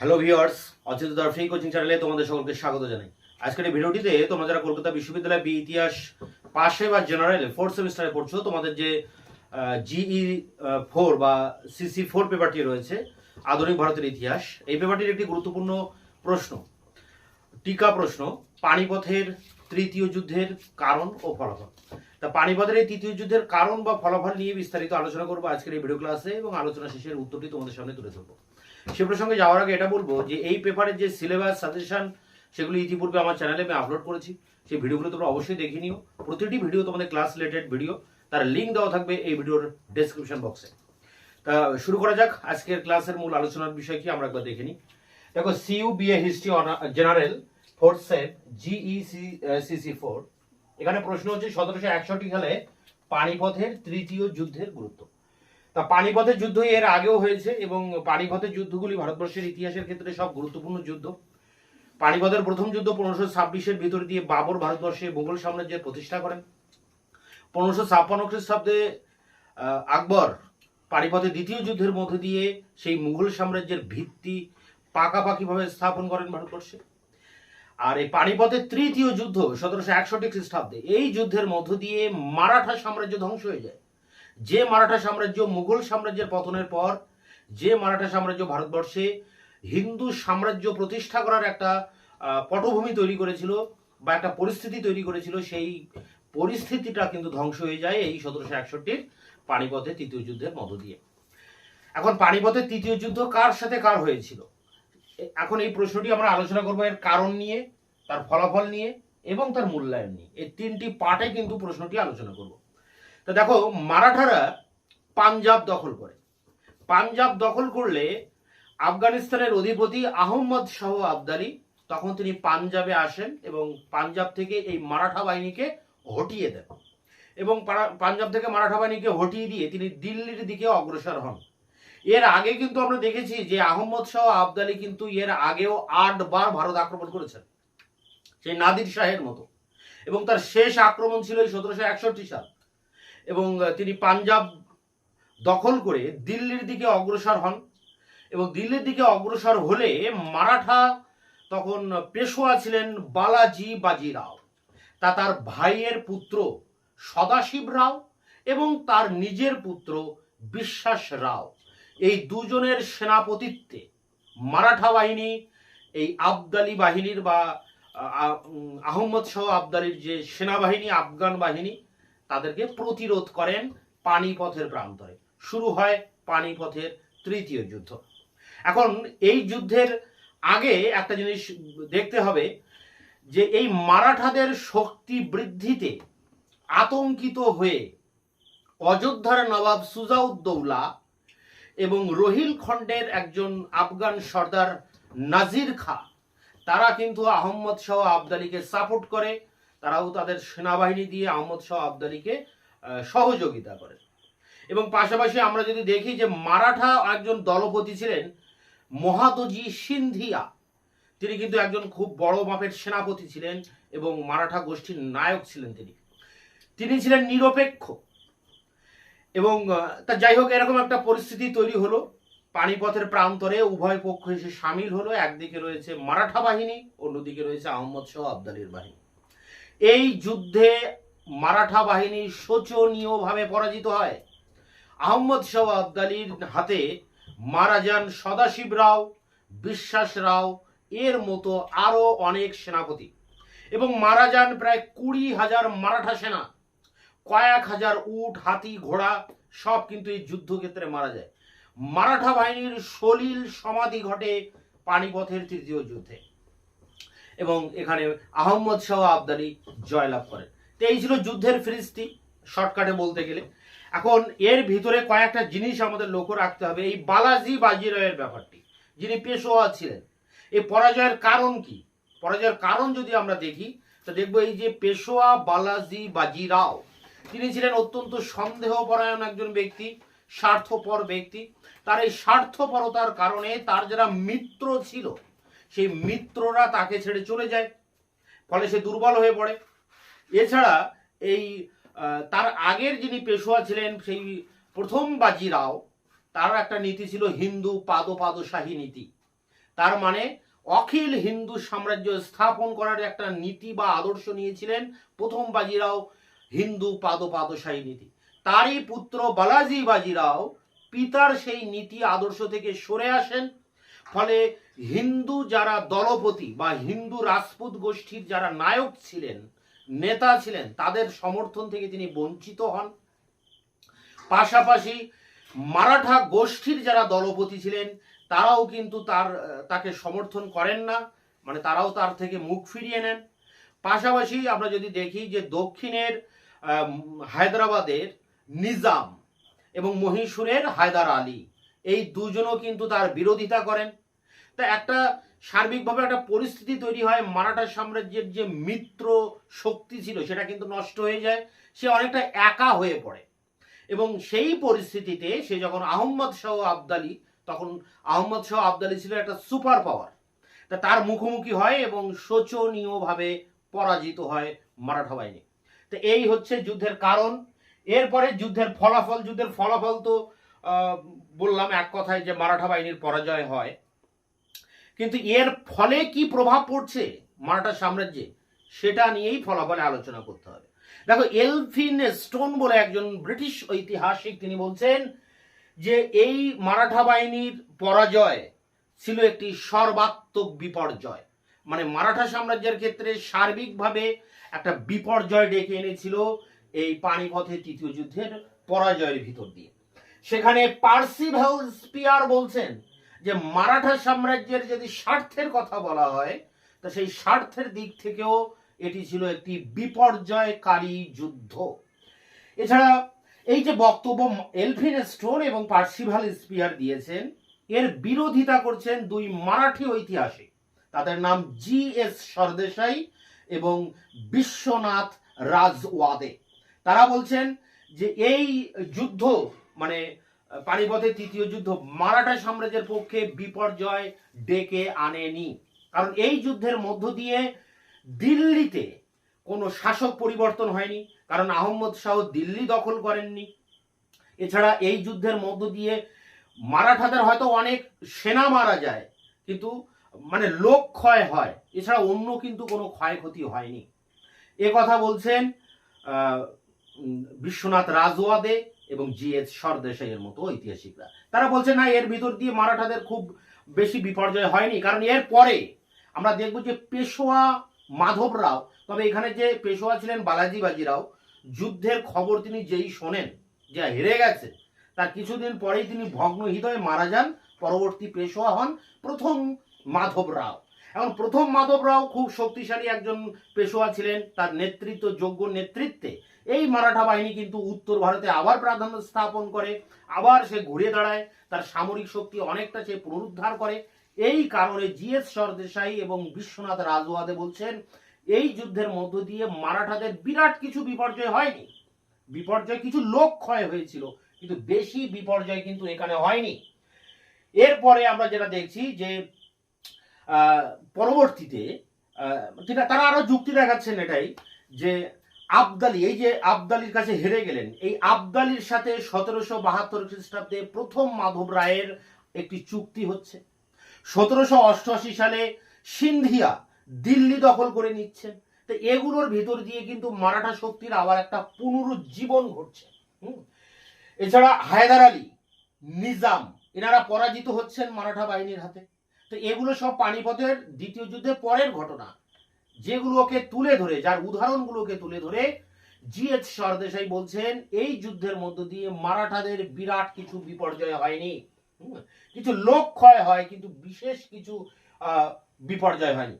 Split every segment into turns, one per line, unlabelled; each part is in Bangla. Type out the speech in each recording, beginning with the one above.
হ্যালো ভিউয়ার্স অচিত দর্শী কোচিং চ্যানেলে তোমাদের সকলকে স্বাগত জানাই। আজকের এই ভিডিওটিতে তোমরা যারা কলকাতা বিশ্ববিদ্যালয়, বি ইতিহাস পাশে বা জেনারেল ফোর্থ সেমিস্টারে পড়ছো, তোমাদের যে জিই ফোর বা সিসি ফোর পেপারটি রয়েছে, আধুনিক ভারতের ইতিহাস, এই পেপারটির একটি গুরুত্বপূর্ণ প্রশ্ন। টিকা প্রশ্ন, পানিপথের তৃতীয় যুদ্ধের কারণ ও ফলাফল। তা পানিপথের এই তৃতীয় যুদ্ধের কারণ বা ফলাফল নিয়ে বিস্তারিত আলোচনা করব আজকের এই ভিডিও ক্লাসে এবং আলোচনা শেষের উত্তরটি তোমাদের সামনে তুলে ধরবো। সে প্রসঙ্গে যাওয়ার আগে এটা বলব যে এই পেপারের যে সিলেবাস সাজেশন সেগুলি ইতিপূর্বে আমার চ্যানেলে আমি আপলোড করেছি। সেই ভিডিওগুলো তোমরা অবশ্যই দেখে নিও। প্রতিটি ভিডিও তোমাদের ক্লাস রিলেটেড ভিডিও তার লিঙ্ক দেওয়া থাকবে এই ভিডিওর ডেসক্রিপশন বক্সে তা শুরু করা যাক। আজকের ক্লাসের মূল আলোচনার বিষয় কি আমরা একবার দেখে নিই। দেখো CU BA history general fourth set GE CC four এখানে প্রশ্ন হচ্ছে, সতেরোশো একষট্টি সালে পানিপথের তৃতীয় যুদ্ধের গুরুত্ব। তা পানিপথের যুদ্ধ এর আগেও হয়েছে এবং পানিপথের যুদ্ধগুলি ভারতবর্ষের ইতিহাসের ক্ষেত্রে সব গুরুত্বপূর্ণ যুদ্ধ। পানিপথের প্রথম যুদ্ধ পনেরোশো ছাব্বিশের ভিতর দিয়ে বাবর ভারতবর্ষে মোগল সাম্রাজ্যের প্রতিষ্ঠা করেন। পনেরোশো ছাপ্পান্ন খ্রিস্টাব্দে আকবর পানিপথের দ্বিতীয় যুদ্ধের মধ্য দিয়ে সেই মুঘল সাম্রাজ্যের ভিত্তি পাকাপাকিভাবে স্থাপন করেন ভারতবর্ষে। আর এই পানিপথের তৃতীয় যুদ্ধ সতেরোশো একষট্টি খ্রিস্টাব্দে, এই যুদ্ধের মধ্য দিয়ে মারাঠা সাম্রাজ্য ধ্বংস হয়ে যায়। যে মারাঠা সাম্রাজ্য মুঘল সাম্রাজ্যের পতনের পর, যে মারাঠা সাম্রাজ্য ভারতবর্ষে হিন্দু সাম্রাজ্য প্রতিষ্ঠা করার একটা পটভূমি তৈরি করেছিল বা একটা পরিস্থিতি তৈরি করেছিল, সেই পরিস্থিতিটা কিন্তু ধ্বংস হয়ে যায় এই সতেরোশো একষট্টির পানিপথের তৃতীয় যুদ্ধের মধ্য দিয়ে। এখন পানিপথের তৃতীয় যুদ্ধ কার সাথে কার হয়েছিল? এখন এই প্রশ্নটি আমরা আলোচনা করব এর কারণ নিয়ে, তার ফলাফল নিয়ে এবং তার মূল্যায়ন নিয়ে। এই তিনটি পার্টে কিন্তু প্রশ্নটি আলোচনা করব। তো দেখো, মারাঠারা পাঞ্জাব দখল করে। পাঞ্জাব দখল করলে আফগানিস্তানের অধিপতি আহম্মদ শাহ আবদালি তখন তিনি পাঞ্জাবে আসেন এবং পাঞ্জাব থেকে এই মারাঠা বাহিনীকে হটিয়ে দেন। এবং পাঞ্জাব থেকে মারাঠা বাহিনীকে হটিয়ে দিয়ে তিনি দিল্লির দিকে অগ্রসর হন। এর আগে কিন্তু আমরা দেখেছি যে আহম্মদ শাহ আবদালি কিন্তু এর আগেও আটবার ভারত আক্রমণ করেছেন। সেই নাদির শাহের মতো। এবং তার শেষ আক্রমণ ছিল সতেরোশো একষট্টি সাল। এবং তিনি পাঞ্জাব দখল করে দিল্লির দিকে অগ্রসর হন এবং দিল্লির দিকে অগ্রসর হলে মারাঠা তখন পেশোয়া ছিলেন বালাজি বাজিরাও। তা তার ভাইয়ের পুত্র সদাশিব রাও এবং তার নিজের পুত্র বিশ্বাস রাও। এই দুজনের সেনাপতিত্বে মারাঠা বাহিনী এই আবদালি বাহিনীর বা, আ- আ- আহম্মদ শাহ আবদালির যে সেনাবাহিনী, আফগান বাহিনী তাদেরকে প্রতিরোধ করেন পানিপথের প্রান্তরে। শুরু হয় পানিপথের তৃতীয় যুদ্ধ। এখন এই যুদ্ধের আগে একটা জিনিস দেখতে হবে যে এই মারাঠাদের শক্তি বৃদ্ধিতে আতঙ্কিত হয়ে অযোধ্যার নবাব সুজাউদ্দৌলা এবং রোহিল খণ্ডের একজন আফগান সর্দার নাজির খা, তারা কিন্তু আহম্মদ শাহ আবদালিকে সাপোর্ট করে তারাও তাদের সেনাবাহিনী দিয়ে আহমদ শাহ আবদালিকে সহযোগিতা করে এবং পাশাপাশি আমরা যদি দেখি যে মারাঠা একজন দলপতি ছিলেন, মহাদজি সিন্ধিয়া, তিনি কিন্তু একজন খুব বড় মাপের সেনাপতি ছিলেন এবং মারাঠা গোষ্ঠীর নায়ক ছিলেন তিনি। তিনি ছিলেন নিরপেক্ষ এবং তা যাই হোক, এরকম একটা পরিস্থিতি তৈরি হলো। পানিপথের প্রান্তরে উভয় পক্ষ এসে সামিল হলো। একদিকে রয়েছে মারাঠা বাহিনী, অন্যদিকে রয়েছে আহমদ শাহ আবদালির বাহিনী। এই যুদ্ধে মারাঠা বাহিনী শোচনীয়ভাবে পরাজিত হয়। আহম্মদ শাহ আবদালির হাতে মারা যান সদাশিব রাও, বিশ্বাস রাও, এর মতো আরও অনেক সেনাপতি। এবং মারা যান প্রায় কুড়ি হাজার মারাঠা সেনা। কয়েক হাজার উট, হাতি, ঘোড়া সব কিন্তু এই যুদ্ধক্ষেত্রে মারা যায়। মারাঠা বাহিনীর সলিল সমাধি ঘটে পানিপথের তৃতীয় যুদ্ধে। এবং এখানে আহম্মদ শাহ আবদালি জয়লাভ করেন। তো এই ছিল যুদ্ধের ফিরিস্তি, শর্টকাটে বলতে গেলে। এখন এর ভিতরে কয়েকটা জিনিস আমাদের লক্ষ্য রাখতে হবে। এই বালাজি বাজিরায়ের ব্যাপারটি, যিনি পেশোয়া ছিলেন, এই পরাজয়ের কারণ কি? পরাজয়ের কারণ যদি আমরা দেখি, তো দেখব এই যে পেশোয়া বালাজি বাজিরাও, তিনি ছিলেন অত্যন্ত সন্দেহপরায়ণ একজন ব্যক্তি, স্বার্থপর ব্যক্তি। তার এই স্বার্থপরতার কারণে তার যারা মিত্র ছিল সেই মিত্ররা তাকে ছেড়ে চলে যায়। ফলে সে দুর্বল হয়ে পড়ে। এছাড়া এই তার আগের যিনি পেশোয়া ছিলেন, সেই প্রথম বাজিরাও তার একটা নীতি ছিল হিন্দু পাদো পাদশাহী নীতি। তার মানে অখিল হিন্দু সাম্রাজ্য স্থাপন করার একটা নীতি বা আদর্শ নিয়েছিলেন প্রথম বাজিরাও হিন্দু পাদপাদশাহী নীতি। তারই পুত্র বালাজি বাজিরাও পিতার সেই নীতি আদর্শ থেকে সরে আসেন। ফলে হিন্দু যারা দলপতি বা হিন্দু রাজপুত গোষ্ঠীর যারা নায়ক ছিলেন, নেতা ছিলেন, তাদের সমর্থন থেকে তিনি বঞ্চিত হন। পাশাপাশি মারাঠা গোষ্ঠীর যারা দলপতি ছিলেন, তারাও কিন্তু তার, তাকে সমর্থন করেন না মানে তারাও তার থেকে মুখ ফিরিয়ে নেন। পাশাপাশি আমরা যদি দেখি যে দক্ষিণের হায়দ্রাবাদের নিজাম এবং মহীশূরের হায়দার আলী, এই দুজনও কিন্তু তার বিরোধিতা করেন। তা একটা সার্বিকভাবে একটা পরিস্থিতি তৈরি হয়। মারাঠা সাম্রাজ্যের যে মিত্র শক্তি ছিল, সেটা কিন্তু নষ্ট হয়ে যায়। সে অনেকটা একা হয়ে পড়ে। এবং সেই পরিস্থিতিতে সে যখন আহম্মদ শাহ আবদালি, তখন আহম্মদ শাহ আবদালি ছিল একটা সুপার পাওয়ার। তা তার মুখোমুখি হয় এবং শোচনীয়ভাবে পরাজিত হয় মারাঠা বাহিনী। তো এই হচ্ছে যুদ্ধের কারণ। এরপরে যুদ্ধের ফলাফল যুদ্ধের ফলাফল তো বললাম এক কথায় যে মারাঠা বাহিনীর পরাজয় হয়। কিন্তু এর ফলে কি প্রভাব পড়ছে মারাঠা সাম্রাজ্যে? সেটা নিয়েই ফলাফলে আলোচনা করতে হবে। দেখো এলফিন স্টোন বলে একজন ব্রিটিশ ঐতিহাসিক তিনি বলছেন যে এই মারাঠা বাহিনীর পরাজয় ছিল একটি সর্বাত্মক বিপর্যয়। মানে মারাঠা সাম্রাজ্যের ক্ষেত্রে সার্বিকভাবে একটা বিপর্যয় ডেকে এনেছিল এই পানিপথের তৃতীয় যুদ্ধের পরাজয়ের ভিতর দিয়ে। সেখানে পার্সিভেল স্পিয়ার বলছেন যে মারাঠা সাম্রাজ্যের যদি স্বার্থের কথা বলা হয়, তা সেই স্বার্থের দিক থেকেও এটি ছিল একটি বিপর্যয়কারী যুদ্ধ। এছাড়া এই যে বক্তব্য এলফিন স্টোন এবং পার্সিভাল স্পিয়ার দিয়েছেন, এর বিরোধিতা করছেন দুই মারাঠি ঐতিহাসিক। তাদের নাম জি এস সরদেশাই এবং বিশ্বনাথ রাজওয়াদে। তারা বলছেন যে এই যুদ্ধ মানে পানিপথের তৃতীয় যুদ্ধ মারাঠা সাম্রাজ্যের পক্ষে বিপর্যয় ডেকে আনেনি। কারণ এই যুদ্ধের মধ্য দিয়ে দিল্লিতে কোনো শাসক পরিবর্তন হয়নি, কারণ আহম্মদ শাহ দিল্লি দখল করেননি। এছাড়া এই যুদ্ধের মধ্য দিয়ে মারাঠাদের হয়তো অনেক সেনা মারা যায়, কিন্তু মানে লোক ক্ষয় হয়, এছাড়া অন্য কিন্তু কোনো ক্ষয়ক্ষতি হয়নি। এ কথা বলছেন বিশ্বনাথ রাজওয়াদে এবং জি এস সরদেশাইয়ের মতো ঐতিহাসিকরা। তারা বলছে, না, এর ভিতর দিয়ে মারাঠাদের খুব বেশি বিপর্যয় হয়নি। কারণ এর পরে আমরা দেখব যে পেশোয়া মাধব রাও তবে এখানে যে পেশোয়া ছিলেন বালাজি বাজিরাও, যুদ্ধের খবর তিনি যেই শোনেন, যে হেরে গেছে, তার কিছুদিন পরেই তিনি ভগ্ন হৃদয়ে মারা যান। পরবর্তী পেশোয়া হন প্রথম মাধব রাও এখন প্রথম মাধব রাও খুব শক্তিশালী একজন পেশোয়া ছিলেন, তার নেতৃত্ব, যোগ্য নেতৃত্বে। এই মারাঠা বাহিনী কিন্তু উত্তর ভারতে আবার প্রাধান্য স্থাপন করে, আবার সে ঘুরে দাঁড়ায়, তার সামরিক শক্তি অনেকটা সে পুনরুদ্ধার করে। এই কারণে জিএস সরদেশাই এবং বিশ্বনাথ রাজওয়াদে বলছেন, এই যুদ্ধের মধ্য দিয়ে মারাঠাদের বিরাট কিছু বিপর্যয় হয়নি। বিপর্যয় কিছু লোক ক্ষয় হয়েছিল, কিন্তু বেশি বিপর্যয় কিন্তু এখানে হয়নি। এরপরে আমরা যেটা দেখছি যে পরবর্তীতে তারা আরও যুক্তি দেখাচ্ছেন এটাই যে আবদালি, এই যে আবদালির কাছে হেরে গেলেন, এই আবদালির সাথে সতেরোশো বাহাত্তর খ্রিস্টাব্দে প্রথম মাধব রায়ের একটি চুক্তি হচ্ছে। সতেরোশো অষ্টআশি সালে সিন্ধিয়া দিল্লি দখল করে নিচ্ছেন তো এগুলোর ভিতর দিয়ে কিন্তু মারাঠা শক্তির আবার একটা পুনরুজ্জীবন ঘটছে। এছাড়া হায়দার আলী, নিজাম, এনারা পরাজিত হচ্ছেন মারাঠা বাহিনীর হাতে। তো এগুলো সব পানিপথের দ্বিতীয় যুদ্ধের পরের ঘটনা, যেগুলোকে তুলে ধরে, যার উদাহরণগুলোকে তুলে ধরে জিএচ সরদেশাই বলছেন, এই যুদ্ধের মধ্য দিয়ে মারাঠাদের বিরাট কিছু বিপর্যয় হয়নি। কিছু লোক ক্ষয় হয়, কিন্তু বিশেষ কিছু বিপর্যয় হয়নি।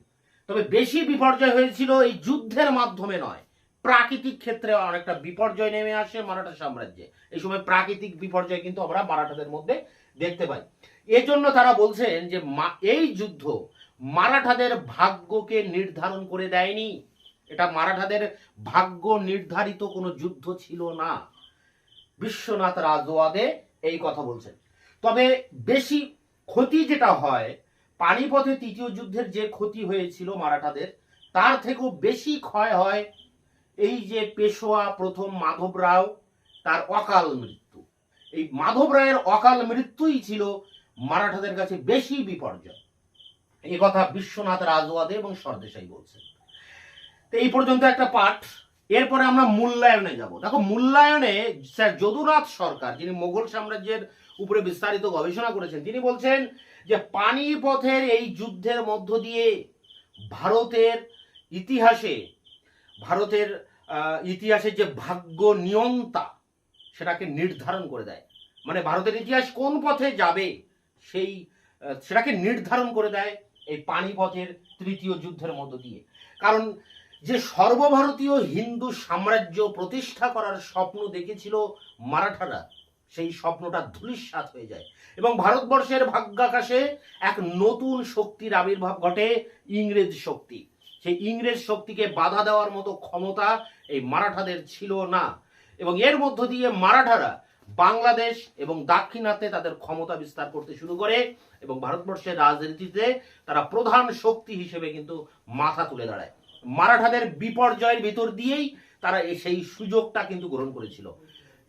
তবে বেশি বিপর্যয় হয়েছিল এই যুদ্ধের মাধ্যমে নয়, প্রাকৃতিক ক্ষেত্রে অনেকটা বিপর্যয় নেমে আসে মারাঠা সাম্রাজ্যে। এই সময় প্রাকৃতিক বিপর্যয় কিন্তু আমরা মারাঠাদের মধ্যে দেখতে পাই। এজন্য তারা বলছেন যে এই যুদ্ধ মারাঠাদের ভাগ্যকে নির্ধারণ করে দেয়নি। এটা মারাঠাদের ভাগ্য নির্ধারিত কোনো যুদ্ধ ছিল না। বিশ্বনাথ রাজওয়াদে এই কথা বলছেন। তবে বেশি ক্ষতি যেটা হয়, পানিপথে তৃতীয় যুদ্ধের যে ক্ষতি হয়েছিল মারাঠাদের, তার থেকেও বেশি ক্ষয় হয় এই যে পেশোয়া প্রথম মাধব রাও, তার অকাল মৃত্যু। এই মাধব রায়ের অকাল মৃত্যুই ছিল মারাঠাদের কাছে বেশি বিপর্যয়। এই কথা বিশ্বনাথ রাজওয়াদে এবং সরদেশাই বলছেন। তো এই পর্যন্ত একটা পাঠ। এরপরে আমরা মূল্যায়নে যাব। দেখো, মূল্যায়নে স্যার যদুনাথ সরকার, যিনি মোগল সাম্রাজ্যের উপরে বিস্তারিত গবেষণা করেছেন, তিনি বলছেন যে পানিপথের এই যুদ্ধের মধ্য দিয়ে ভারতের ইতিহাসে, ভারতের ইতিহাসের যে ভাগ্য নিয়ন্তা, সেটাকে নির্ধারণ করে দেয়। মানে ভারতের ইতিহাস কোন পথে যাবে? সেই সেটাকে নির্ধারণ করে দেয় এই পানিপথের তৃতীয় যুদ্ধের মধ্য দিয়ে। কারণ যে সর্বভারতীয় হিন্দু সাম্রাজ্য প্রতিষ্ঠা করার স্বপ্ন দেখেছিল মারাঠারা, সেই স্বপ্নটা ধূলিসাৎ হয়ে যায়। এবং ভারতবর্ষের ভাগ্যাকাশে এক নতুন শক্তির আবির্ভাব ঘটে ইংরেজ শক্তি। সেই ইংরেজ শক্তিকে বাধা দেওয়ার মতো ক্ষমতা এই মারাঠাদের ছিল না। এবং এর মধ্য দিয়ে মারাঠারা বাংলাদেশ এবং দাক্ষিণাতে তাদের ক্ষমতা বিস্তার করতে শুরু করে এবং ভারতবর্ষের রাজনীতিতে তারা প্রধান শক্তি হিসেবে কিন্তু মাথা তুলে দাঁড়ায়। মারাঠাদের বিপর্যয়ের ভিতর দিয়েই তারা সেই সুযোগটা কিন্তু গ্রহণ করেছিল।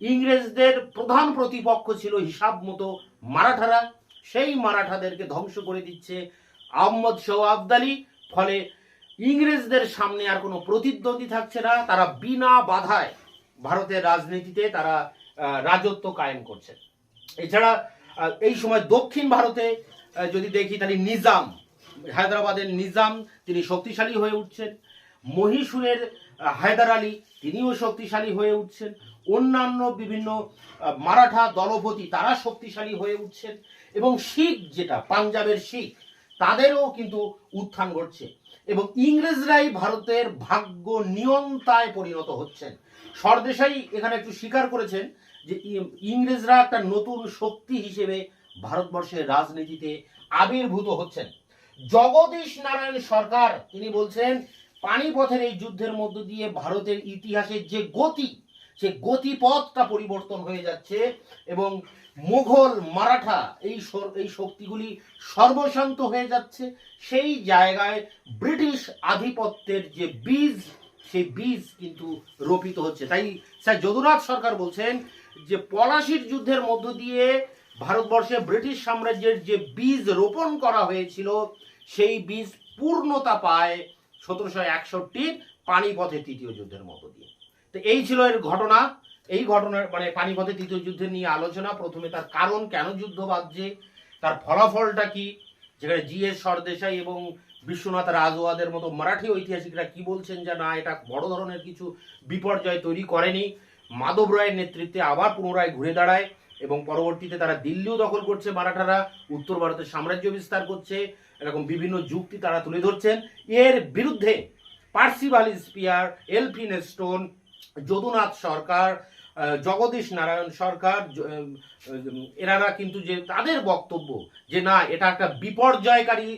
ইংরেজদের প্রধান প্রতিপক্ষ ছিল হিসাব মতো মারাঠারা। সেই মারাঠাদেরকে ধ্বংস করে দিচ্ছে আহমদ শাহ আবদালি। ফলে ইংরেজদের সামনে আর কোনো প্রতিদ্বন্দ্বী থাকছে না। তারা বিনা বাধায় ভারতের রাজনীতিতে তারা রাজত্ব কায়েম করছে। এছাড়া এই সময় দক্ষিণ ভারতে যদি দেখি তাহলে নিজাম, হায়দ্রাবাদের নিজাম, তিনি শক্তিশালী হয়ে উঠছেন। মহীশূরের হায়দার আলী, তিনিও শক্তিশালী হয়ে উঠছেন। অন্যান্য বিভিন্ন মারাঠা দলপতি, তারা শক্তিশালী হয়ে উঠছেন। এবং শিখ যেটা, পাঞ্জাবের শিখ, তাদেরও কিন্তু উত্থান ঘটছে। এবং ইংরেজরাই ভারতের ভাগ্য নিয়ন্তায় পরিণত হচ্ছেন। সরদেশাই এখানে একটু স্বীকার করেছেন যে ইংরেজরা একটা নতুন শক্তি হিসেবে ভারতবর্ষের রাজনীতিতে আবির্ভূত হচ্ছেন। জগদীশ নারায়ণ সরকার, তিনি বলছেন, পানিপথের এই যুদ্ধের মধ্য দিয়ে ভারতের ইতিহাসের যে গতি, সে গতিপথটা পরিবর্তন হয়ে যাচ্ছে এবং মুঘল, মারাঠা এই এই শক্তিগুলি সর্বশান্ত হয়ে যাচ্ছে। সেই জায়গায় ব্রিটিশ আধিপত্যের যে বীজ, সেই বীজ কিন্তু রোপিত হচ্ছে। তাই স্যার যদুনাথ সরকার বলছেন যে পলাশির যুদ্ধের মধ্য দিয়ে ভারতবর্ষে ব্রিটিশ সাম্রাজ্যের যে বীজ রোপণ করা হয়েছিল, সেই বীজ পূর্ণতা পায় সতেরোশো একষট্টির পানিপথে তৃতীয় যুদ্ধের মধ্য দিয়ে। তো এই ছিল এর ঘটনা। এই ঘটনার মানে পানিপথে তৃতীয় যুদ্ধের নিয়ে আলোচনা। প্রথমে তার কারণ, কেন যুদ্ধ বাজছে, তার ফলাফলটা কি, যেখানে জি এস সরদেশাই এবং বিশ্বনাথ রাজওয়াদের মতো মারাঠি ঐতিহাসিকরা কি বলছেন যে না, এটা বড় ধরনের কিছু বিপর্যয় তৈরি করেনি। মাধব রায়ের নেতৃত্বে আবার পুনরায় ঘুরে দাঁড়ায় এবং পরবর্তীতে তারা দিল্লিও দখল করছে মারাঠারা, উত্তর ভারতের সাম্রাজ্য বিস্তার করছে, এরকম বিভিন্ন যুক্তি তারা তুলে ধরছেন। এর বিরুদ্ধে Percival Spear Elphinstone Jadunath Sarkar Jagadish Narayan Sarkar এনারা কিন্তু যে তাদের বক্তব্য যে না, এটা একটা বিপর্যয়কারী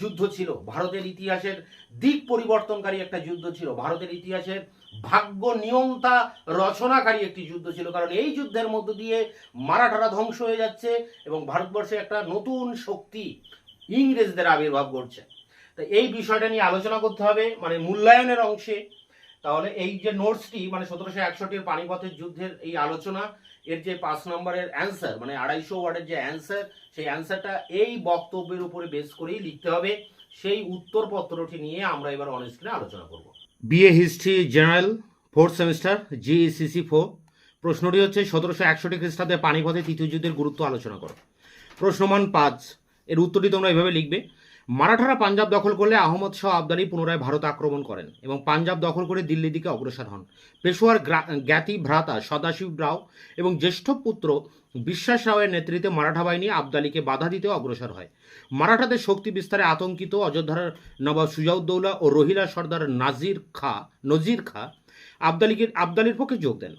যুদ্ধ ছিল। ভারতের ইতিহাসের দিক পরিবর্তনকারী একটা যুদ্ধ ছিল। ভারতের ইতিহাসের ভাগ্য নিয়ন্তা রচনাকারী একটি যুদ্ধ ছিল। কারণ এই যুদ্ধের মধ্য দিয়ে মারাঠারা ধ্বংস হয়ে যাচ্ছে এবং ভারতবর্ষে একটা নতুন শক্তি ইংরেজদের আবির্ভাব ঘটছে। তো এই বিষয়টা নিয়ে আলোচনা করতে হবে মানে মূল্যায়নের অংশে। তাহলে এই যে নোটসটি মানে সতেরোশো একষট্টির পানিপথের যুদ্ধের এই আলোচনা, এর যে পাঁচ নম্বরের অ্যান্সার মানে আড়াইশো ওয়ার্ডের যে অ্যান্সার সেই অ্যান্সারটা এই বক্তব্যের উপরে বেস করেই লিখতে হবে। সেই উত্তরপত্রটি নিয়ে আমরা এবার অন স্ক্রিনে আলোচনা করব। BA history general fourth semester GE CC four প্রশ্নটি হচ্ছে সতেরোশো একষট্টি খ্রিস্টাব্দে পানিপথে তৃতীয় যুদ্ধের গুরুত্ব আলোচনা করো। প্রশ্নমান পাঁচ। এর উত্তরটি তোমরা এভাবে লিখবে। মারাঠারা পাঞ্জাব দখল করলে আহমদ শাহ আবদালি পুনরায় ভারত আক্রমণ করেন এবং পাঞ্জাব দখল করে দিল্লির দিকে অগ্রসর হন। পেশোয়ার জ্ঞাতি ভ্রাতা সদাশিব রাও এবং জ্যেষ্ঠ পুত্র বিশ্বাস রাওয়ের নেতৃত্বে মারাঠা বাহিনী আবদালিকে বাধা দিতে অগ্রসর হয়। মারাঠাদের শক্তি বিস্তারে আতঙ্কিত অযোধ্যার নবাব সুজাউদ্দৌলা ও রহিলা সর্দার নাজির খা, নজির খা আবদালিকে, আবদালির পক্ষে যোগ দেন।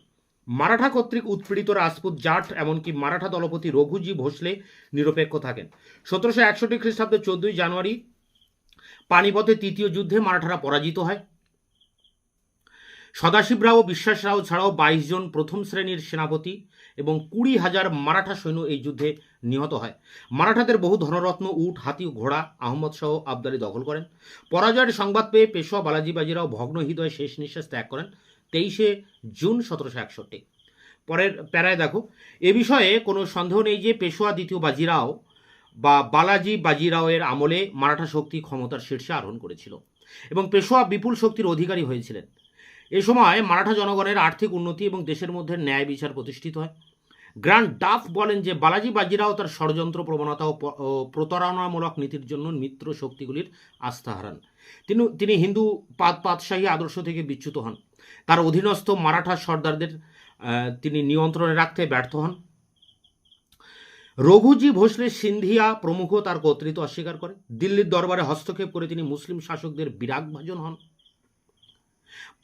মারাঠা কর্তৃক উৎপীড়িত রাজপুত জাট, এমনকি মারাঠা দলপতি রঘুজি ভোসলে নিরপেক্ষ থাকেন। সতেরোশো একষট্টি খ্রিস্টাব্দে চোদ্দই জানুয়ারি পানিপথে তৃতীয় যুদ্ধে মারাঠারা পরাজিত হয়। সদাশিব রাও, বিশ্বাস রাও ছাড়াও বাইশ জন প্রথম শ্রেণির সেনাপতি এবং কুড়ি হাজার মারাঠা সৈন্য এই যুদ্ধে নিহত হয়। মারাঠাদের বহু ধনরত্ন, উট, হাতি, ঘোড়া, আহমদ শাহ আবদালি দখল করেন। পরাজয়ের সংবাদ পেয়ে পেশোয়া বালাজি বাজিরাও ভগ্ন হৃদয়ে শেষ নিঃশ্বাস ত্যাগ করেন। তেইশে জুন সতেরোশো একষট্টি। পরের প্যারায় দেখো, এ বিষয়ে কোনো সন্দেহ নেই যে পেশোয়া দ্বিতীয় বাজিরাও বা বালাজি বাজিরাওয়ের আমলে মারাঠা শক্তি ক্ষমতার শীর্ষে আরোহণ করেছিল এবং পেশোয়া বিপুল শক্তির অধিকারী হয়েছিলেন। এ সময় মারাঠা জনগণের আর্থিক উন্নতি এবং দেশের মধ্যে ন্যায় বিচার প্রতিষ্ঠিত হয়। গ্র্যান্ড ডাফ বলেন যে বালাজি বাজিরাও তার ষড়যন্ত্র প্রবণতা ও প্রতারণামূলক নীতির জন্য মিত্র শক্তিগুলির আস্থা হারান তিনি তিনি হিন্দু পাত পাতশাহী আদর্শ থেকে বিচ্যুত হন। তার অধীনস্থ মারাঠা সর্দারদের তিনি নিয়ন্ত্রণে রাখতে ব্যর্থ হন। রঘুজি ভোসলে সিন্ধিয়া প্রমুখ তার কর্তৃত্ব অস্বীকার করে। দিল্লির দরবারে হস্তক্ষেপ করে তিনি মুসলিম শাসকদের বিরাগভাজন হন।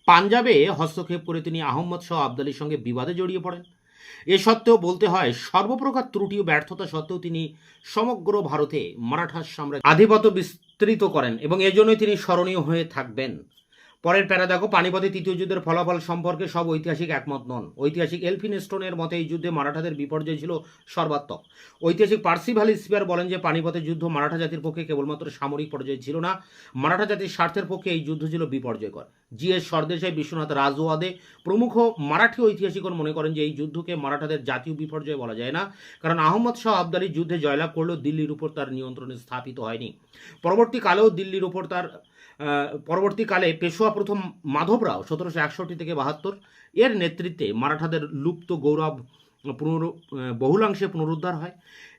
পাঞ্জাবে হস্তক্ষেপ করে তিনি আহম্মদ শাহ আবদালির সঙ্গে বিবাদে জড়িয়ে পড়েন। এ সত্ত্বেও বলতে হয়, সর্বপ্রকার ত্রুটি ও ব্যর্থতা সত্ত্বেও তিনি সমগ্র ভারতে মারাঠা সাম্রাজ্য আধিপত্য বিস্তৃত করেন এবং এজন্যই তিনি স্মরণীয় হয়ে থাকবেন। পরের প্যারা দেখো, পানিপথে তৃতীয় যুদ্ধের ফলাফল সম্পর্কে সব ঐতিহাসিক একমত নন। ঐতিহাসিক এলফিন স্টোনের মতে এই যুদ্ধে মারাঠাদের বিপর্যয় ছিল সর্বাত্মক। ঐতিহাসিক পার্সিভাল স্পিয়ার বলেন যে, পানিপথে যুদ্ধ মারাঠা জাতির পক্ষে কেবলমাত্র সামরিক পর্যায়ে ছিল না, মারাঠা জাতির স্বার্থের পক্ষে এই যুদ্ধ ছিল বিপর্যয়কর। জি এস সরদেশাই বিশ্বনাথ রাজওয়াদে প্রমুখ মারাঠি ঐতিহাসিকগণ মনে করেন যে এই যুদ্ধকে মারাঠাদের জাতীয় বিপর্যয় বলা যায় না, কারণ আহমদ শাহ আবদালি যুদ্ধে জয়লাভ করলেও দিল্লির উপর তার নিয়ন্ত্রণে স্থাপিত হয়নি। পরবর্তীকালেও দিল্লির উপর তার পরবর্তীকালে পেশোয়া প্রথম মাধবরাও সতেরোশো একষট্টি থেকে বাহাত্তর, এর নেতৃত্বে মারাঠাদের লুপ্ত গৌরব পুনর বহুলাংশে পুনরুদ্ধার হয়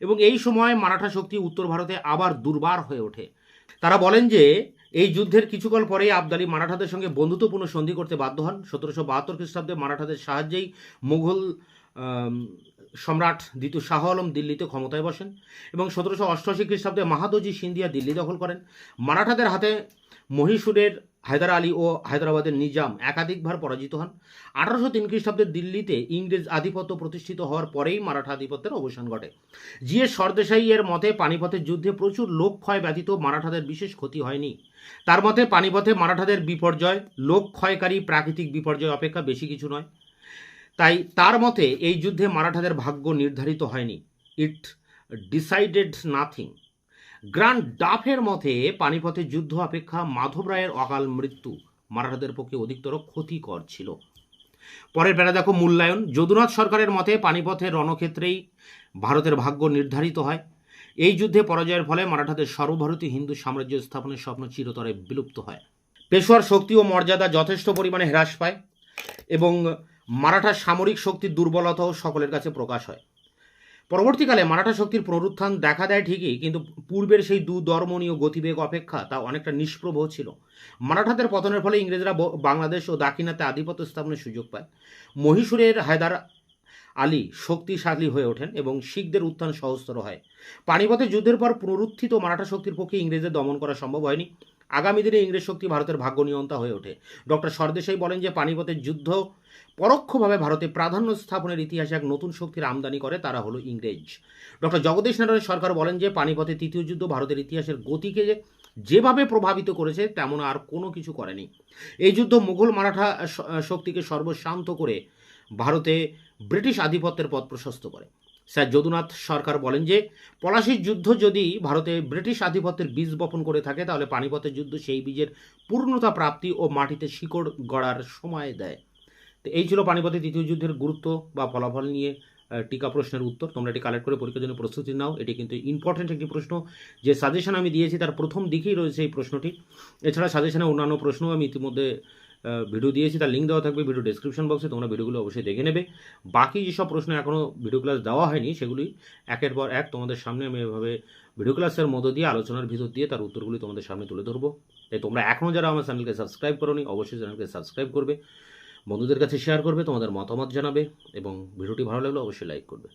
এবং এই সময় মারাঠা শক্তি উত্তর ভারতে আবার দুর্বার হয়ে ওঠে। তারা বলেন যে এই যুদ্ধের কিছুকাল পরেই আবদালি মারাঠাদের সঙ্গে বন্ধুত্বপূর্ণ সন্ধি করতে বাধ্য হন। সতেরোশো বাহাত্তর খ্রিস্টাব্দে মারাঠাদের সাহায্যেই মুঘল সম্রাট দ্বিতীয় শাহ আলম দিল্লিতে ক্ষমতায় বসেন এবং সতেরোশো অষ্টআশি খ্রিস্টাব্দে মাহাদজি সিন্ধিয়া দিল্লি দখল করেন। মারাঠাদের হাতে মহীশূরের হায়দার আলী ও হায়দ্রাবাদের নিজাম একাধিকবার পরাজিত হন। আঠারোশো তিন খ্রিস্টাব্দে দিল্লিতে ইংরেজ আধিপত্য প্রতিষ্ঠিত হওয়ার পরেই মারাঠা আধিপত্যের অবসান ঘটে। জি এস সরদেশাই এর মতে পানিপথের যুদ্ধে প্রচুর লোক ক্ষয় ব্যতীত মারাঠাদের বিশেষ ক্ষতি হয়নি। তার মতে পানিপথে মারাঠাদের বিপর্যয়, লোক ক্ষয়কারী প্রাকৃতিক বিপর্যয় অপেক্ষা বেশি কিছু নয়। তাই তার মতে এই যুদ্ধে মারাঠাদের ভাগ্য নির্ধারিত হয়নি। ইট ডিসাইডেড নাথিং গ্র্যান্ড ডাফের মতে পানিপথের যুদ্ধ অপেক্ষা মাধব রায়ের অকাল মৃত্যু মারাঠাদের পক্ষে অধিকতর ক্ষতিকর ছিল। পরের বেলা দেখো মূল্যায়ন। যদুনাথ সরকারের মতে পানিপথের রণক্ষেত্রেই ভারতের ভাগ্য নির্ধারিত হয়। এই যুদ্ধে পরাজয়ের ফলে মারাঠাদের সর্বভারতীয় হিন্দু সাম্রাজ্য স্থাপনের স্বপ্ন চিরতরে বিলুপ্ত হয়। পেশোয়ার শক্তি ও মর্যাদা যথেষ্ট পরিমাণে হ্রাস পায় এবং মারাঠা সামরিক শক্তির দুর্বলতাও সকলের কাছে প্রকাশ হয়। পরবর্তীকালে মারাঠা শক্তির পুনরুত্থান দেখা দেয় ঠিকই, কিন্তু পূর্বের সেই দু ধর্মনীয় গতিবেগ অপেক্ষা তা অনেকটা নিষ্প্রভ ছিল। মারাঠাদের পতনের ফলে ইংরেজরা বাংলাদেশ ও দাক্ষিণাতে আধিপত্য স্থাপনের সুযোগ পায়। মহীশূরের হায়দার আলী শক্তিশালী হয়ে ওঠেন এবং শিখদের উত্থান সহস্তর হয়। পানিপথের যুদ্ধের পর পুনরুত্থিত মারাঠা শক্তির পক্ষে ইংরেজদের দমন করা সম্ভব হয়নি। আগামী দিনে ইংরেজ শক্তি ভারতের ভাগ্য নিয়ন্তা হয়ে ওঠে। ডক্টর সরদেশাই বলেন যে পানিপথের যুদ্ধ পরোক্ষভাবে ভারতে প্রাধান্য স্থাপনের ইতিহাসে এক নতুন শক্তির আমদানি করে, তারা হলো ইংরেজ। ডক্টর জগদীশ নারায়ণ সরকার বলেন যে পানিপথের তৃতীয় যুদ্ধ ভারতের ইতিহাসের গতিকে যেভাবে প্রভাবিত করেছে, তেমন আর কোনো কিছু করেনি। এই যুদ্ধ মুঘল মারাঠা শক্তিকে সর্বশান্ত করে ভারতে ব্রিটিশ আধিপত্যের পথ প্রশস্ত করে। স্যার যদুনাথ সরকার বলেন যে, পলাশির যুদ্ধ যদি ভারতে ব্রিটিশ আধিপত্যের বীজ বপন করে থাকে, তাহলে পানিপথের যুদ্ধ সেই বীজের পূর্ণতা, প্রাপ্তি ও মাটিতে শিকড় গড়ার সময় দেয়। তো এই ছিল পানিপথের দ্বিতীয় যুদ্ধের গুরুত্ব বা ফলাফল নিয়ে টিকা প্রশ্নের উত্তর। তোমরা এটি কালেক্ট করে পরীক্ষার জন্য প্রস্তুতি নাও। এটি কিন্তু ইম্পর্টেন্ট একটি প্রশ্ন। যে সাজেশন আমি দিয়েছি, তার প্রথম দিকেই রয়েছে এই প্রশ্নটি। এছাড়া সাজেশনে অন্যান্য প্রশ্নও আমি ইতিমধ্যে ভিডিও দিয়েছি, তার লিঙ্ক দেওয়া থাকবে ভিডিও ডেসক্রিপশন বক্সে তোমরা ভিডিওগুলো অবশ্যই দেখে নেবে। বাকি যেসব প্রশ্ন এখনও ভিডিও ক্লাস দেওয়া হয়নি, সেগুলি একের পর এক তোমাদের সামনে আমি এভাবে ভিডিও ক্লাসের মধ্য দিয়ে, আলোচনার ভিতর দিয়ে, তার উত্তরগুলি তোমাদের সামনে তুলে ধরবো। তাই তোমরা এখনও যারা আমার চ্যানেলকে সাবস্ক্রাইব করোনি, অবশ্যই চ্যানেলকে সাবস্ক্রাইব করবে। বন্ধুদের কাছে শেয়ার করবে, তোমাদের মতামত জানাবে এবং ভিডিওটি ভালো লাগলে অবশ্যই লাইক করবে।